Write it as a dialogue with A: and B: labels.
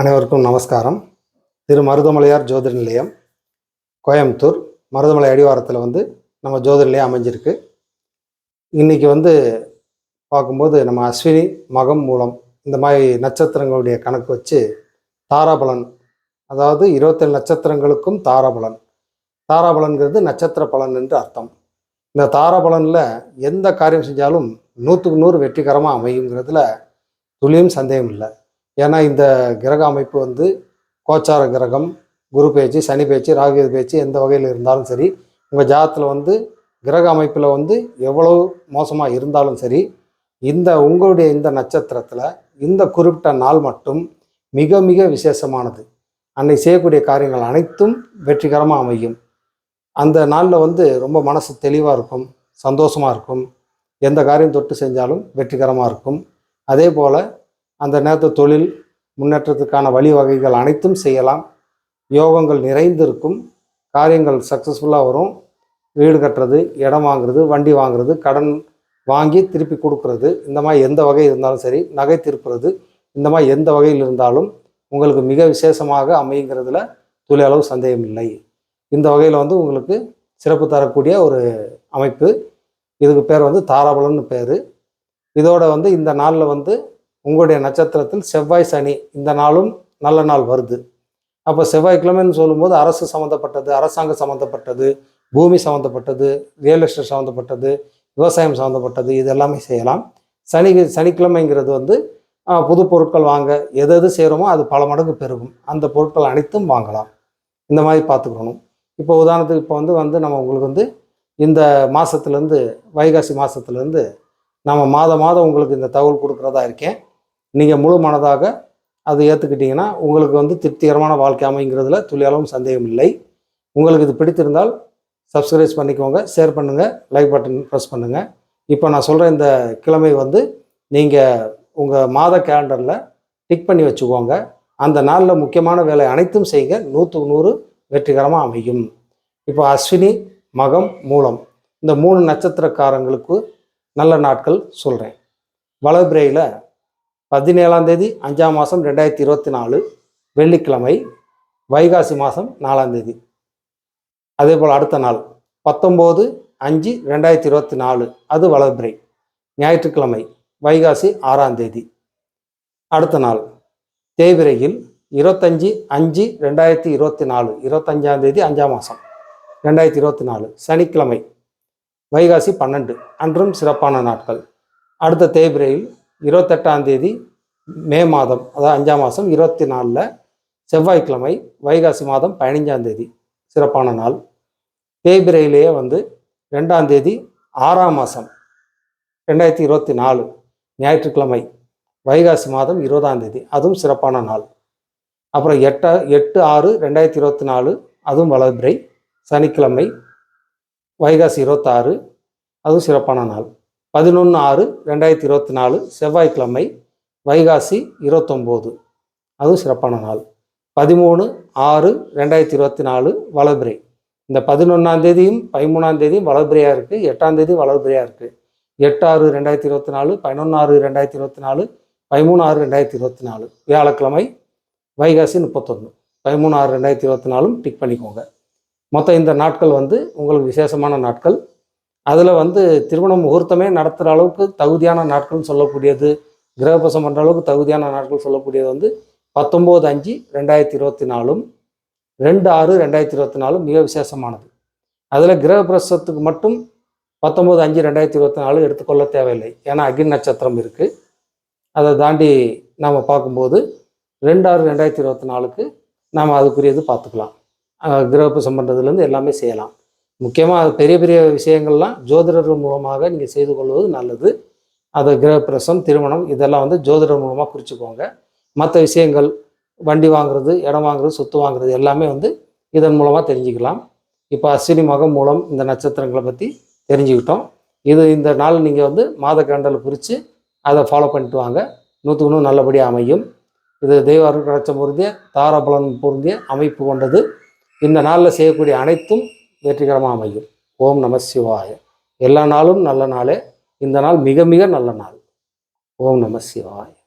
A: அனைவருக்கும் நமஸ்காரம். திரு மருதமலையார் ஜோதிட நிலையம் கோயம்புத்தூர். மருதமலை அடிவாரத்தில் வந்து நம்ம ஜோதிட நிலையம் அமைஞ்சிருக்கு. இன்றைக்கி வந்து பார்க்கும்போது நம்ம அஸ்வினி மகம் மூலம் இந்த மாதிரி நட்சத்திரங்களுடைய கணக்கு வச்சு தாராபலன் அதாவது இருபத்தேழு நட்சத்திரங்களுக்கும் தாராபலன். தாராபலன்கிறது நட்சத்திர பலன் என்று அர்த்தம். இந்த தாராபலனில் எந்த காரியம் செஞ்சாலும் நூற்றுக்கு நூறு வெற்றிகரமாக அமையுங்கிறதுல துளியும் சந்தேகம் இல்லை. ஏன்னா இந்த கிரக அமைப்பு வந்து கோச்சார கிரகம் குரு பேச்சு சனி பேச்சு ராகு பேச்சு எந்த வகையில் இருந்தாலும் சரி உங்கள் ஜாதத்தில் வந்து கிரக அமைப்பில் வந்து எவ்வளவு மோசமாக இருந்தாலும் சரி இந்த உங்களுடைய இந்த நட்சத்திரத்தில் இந்த குறிப்பிட்ட நாள் மட்டும் மிக மிக விசேஷமானது. அன்னை செய்யக்கூடிய காரியங்கள் அனைத்தும் வெற்றிகரமாக அமையும். அந்த நாளில் வந்து ரொம்ப மனசு தெளிவாக இருக்கும் சந்தோஷமாக இருக்கும். எந்த காரியம் தொட்டு செஞ்சாலும் வெற்றிகரமாக இருக்கும். அதே போல் அந்த நேரத்து தொழில் முன்னேற்றத்துக்கான வழிவகைகள் அனைத்தும் செய்யலாம். யோகங்கள் நிறைந்திருக்கும். காரியங்கள் சக்ஸஸ்ஃபுல்லாக வரும். வீடு கட்டுறது இடம் வாங்குறது வண்டி வாங்குறது கடன் வாங்கி திருப்பி கொடுக்கறது. இந்த மாதிரி எந்த வகை இருந்தாலும் சரி நகை திருப்புறது இந்த மாதிரி எந்த வகையில் இருந்தாலும் உங்களுக்கு மிக விசேஷமாக அமையுங்கிறதுல தொழிலளவு சந்தேகம் இல்லை. இந்த வகையில் வந்து உங்களுக்கு சிறப்பு தரக்கூடிய ஒரு அமைப்பு. இதுக்கு பேர் வந்து தாராபலன்னு பேர். இதோட வந்து இந்த நாளில் வந்து உங்களுடைய நட்சத்திரத்தில் செவ்வாய் சனி இந்த நாளும் நல்ல நாள் வருது. அப்போ செவ்வாய்க்கிழமைன்னு சொல்லும்போது அரசு சம்மந்தப்பட்டது அரசாங்கம் சம்மந்தப்பட்டது பூமி சம்மந்தப்பட்டது ரியல் எஸ்டேட் சம்மந்தப்பட்டது விவசாயம் சம்மந்தப்பட்டது இது எல்லாமே செய்யலாம். சனி சனிக்கிழமைங்கிறது வந்து புது பொருட்கள் வாங்க எது எது செய்கிறோமோ அது பல மடங்கு பெருகும். அந்த பொருட்கள் அனைத்தும் வாங்கலாம். இந்த மாதிரி பார்த்துக்கணும். இப்போ உதாரணத்துக்கு இப்போ வந்து வந்து நம்ம உங்களுக்கு வந்து இந்த மாதத்துலேருந்து வைகாசி மாதத்துலேருந்து நம்ம மாதம் மாதம் உங்களுக்கு இந்த தகவல் கொடுக்குறதா இருக்கேன். நீங்கள் முழு மனதாக அதை ஏற்றுக்கிட்டீங்கன்னா உங்களுக்கு வந்து திருப்திகரமான வாழ்க்கை அமைங்கிறதுல துளியளவும் சந்தேகம் இல்லை. உங்களுக்கு இது பிடித்திருந்தால் சப்ஸ்கிரைப் பண்ணிக்கோங்க ஷேர் பண்ணுங்கள் லைக் பட்டன் ப்ரெஸ் பண்ணுங்கள் இப்போ நான் சொல்கிற இந்த கிழமை வந்து நீங்கள் உங்கள் மாத கேலண்டரில் டிக் பண்ணி வச்சுக்கோங்க. அந்த நாளில் முக்கியமான வேலை அனைத்தும் செய்யுங்க நூற்றுக்கு நூறு வெற்றிகரமாக அமையும். இப்போ அஸ்வினி மகம் மூலம் இந்த மூணு நட்சத்திரக்காரங்களுக்கு நல்ல நாட்கள் சொல்கிறேன் வளபிரையில் பதினேழாம் தேதி அஞ்சாம் மாதம் ரெண்டாயிரத்தி இருபத்தி நாலு வெள்ளிக்கிழமை வைகாசி மாதம் நாலாம் தேதி. அதே போல் அடுத்த நாள் பத்தொம்போது அஞ்சு ரெண்டாயிரத்தி இருபத்தி நாலு அது வளர்பிறை. ஞாயிற்றுக்கிழமை வைகாசி ஆறாம் தேதி. அடுத்த நாள் தேய்பிரையில் இருபத்தஞ்சி அஞ்சு ரெண்டாயிரத்தி இருபத்தி நாலு இருபத்தஞ்சாம் தேதி அஞ்சாம் மாதம் ரெண்டாயிரத்தி இருபத்தி நாலு. சனிக்கிழமை வைகாசி பன்னெண்டு அன்றும் சிறப்பான நாட்கள். அடுத்த தேய்பிரையில் இருபத்தெட்டாம் தேதி மே மாதம் அதாவது அஞ்சாம் மாதம் இருபத்தி நாலில் செவ்வாய்க்கிழமை வைகாசி மாதம் பதினஞ்சாம் தேதி சிறப்பான நாள். தேய்பிரையிலேயே வந்து ரெண்டாம் தேதி ஆறாம் மாதம் ரெண்டாயிரத்தி இருபத்தி நாலு ஞாயிற்றுக்கிழமை வைகாசி மாதம் இருபதாம் தேதி அதுவும் சிறப்பான நாள். அப்புறம் எட்ட எட்டு ஆறு ரெண்டாயிரத்தி இருபத்தி நாலு அதுவும் வளர்பிரை சனிக்கிழமை வைகாசி இருபத்தாறு அதுவும் சிறப்பான நாள். பதினொன்று ஆறு ரெண்டாயிரத்தி இருபத்தி நாலு செவ்வாய்க்கிழமை வைகாசி இருபத்தொம்போது. அதுவும் சிறப்பான நாள். பதிமூணு ஆறு ரெண்டாயிரத்தி இருபத்தி நாலு வளர்பிறை. இந்த பதினொன்றாம் தேதியும் பதிமூணாம் தேதியும் வளர்பிறையாக இருக்குது எட்டாம் தேதி வளர்பிறையாக இருக்குது எட்டு ஆறு ரெண்டாயிரத்தி இருபத்தி நாலு பதினொன்று ஆறு ரெண்டாயிரத்தி இருபத்தி நாலு பதிமூணு ஆறு ரெண்டாயிரத்தி இருபத்தி நாலு. வியாழக்கிழமை வைகாசி முப்பத்தொன்று பதிமூணு ஆறு ரெண்டாயிரத்தி இருபத்தி நாலும் டிக் பண்ணிக்கோங்க. மொத்தம் இந்த நாட்கள் வந்து உங்களுக்கு விசேஷமான நாட்கள். அதில் வந்து திருமண முகூர்த்தமே நடத்துகிற அளவுக்கு தகுதியான நாட்கள்னு சொல்லக்கூடியது கிரகபசம் பண்ணுற அளவுக்கு தகுதியான நாட்கள் சொல்லக்கூடியது வந்து பத்தொம்போது அஞ்சு ரெண்டாயிரத்தி இருபத்தி நாலும் ரெண்டு ஆறு ரெண்டாயிரத்தி இருபத்தி நாலும் மிக விசேஷமானது. அதில் கிரகப்பிரசத்துக்கு மட்டும் பத்தொம்போது அஞ்சு ரெண்டாயிரத்தி இருபத்தி நாலு எடுத்துக்கொள்ள தேவையில்லை. ஏன்னா அக்னி நட்சத்திரம் இருக்குது அதை தாண்டி நாம் பார்க்கும்போது ரெண்டு ஆறு ரெண்டாயிரத்தி இருபத்தி நாலுக்கு நாம் அதுக்குரியது பார்த்துக்கலாம். அஹ் கிரகப்பிரசம் பண்ணுறதுலேருந்து எல்லாமே செய்யலாம். முக்கியமாக பெரிய பெரிய விஷயங்கள்லாம் ஜோதிடர்கள் மூலமாக நீங்கள் செய்து கொள்வது நல்லது. அது கிரகப்பிரசம் திருமணம் இதெல்லாம் வந்து ஜோதிடர் மூலமாக குறிச்சுக்கோங்க மற்ற விஷயங்கள் வண்டி வாங்குறது இடம் வாங்குறது சொத்து வாங்குறது எல்லாமே வந்து இதன் மூலமாக தெரிஞ்சுக்கலாம். இப்போ அஸ்வினி மகம் மூலம் இந்த நட்சத்திரங்களை பற்றி தெரிஞ்சுக்கிட்டோம். இது இந்த நாள் நீங்கள் வந்து மாத கேண்டல் குறித்து அதை ஃபாலோ பண்ணிட்டு வாங்க. நூற்றுக்கு நூறு நல்லபடியாக அமையும். இது தெய்வ அருள் பொருந்திய தாராபலன் பொருந்திய அமைப்பு கொண்டது. இந்த நாளில் செய்யக்கூடிய அனைத்தும் வெற்றிகரமாக அமையும். ஓம் நம சிவாய. எல்லா நாளும் நல்ல நாளே. இந்த நாள் மிக மிக நல்ல நாள். ஓம் நம சிவாய.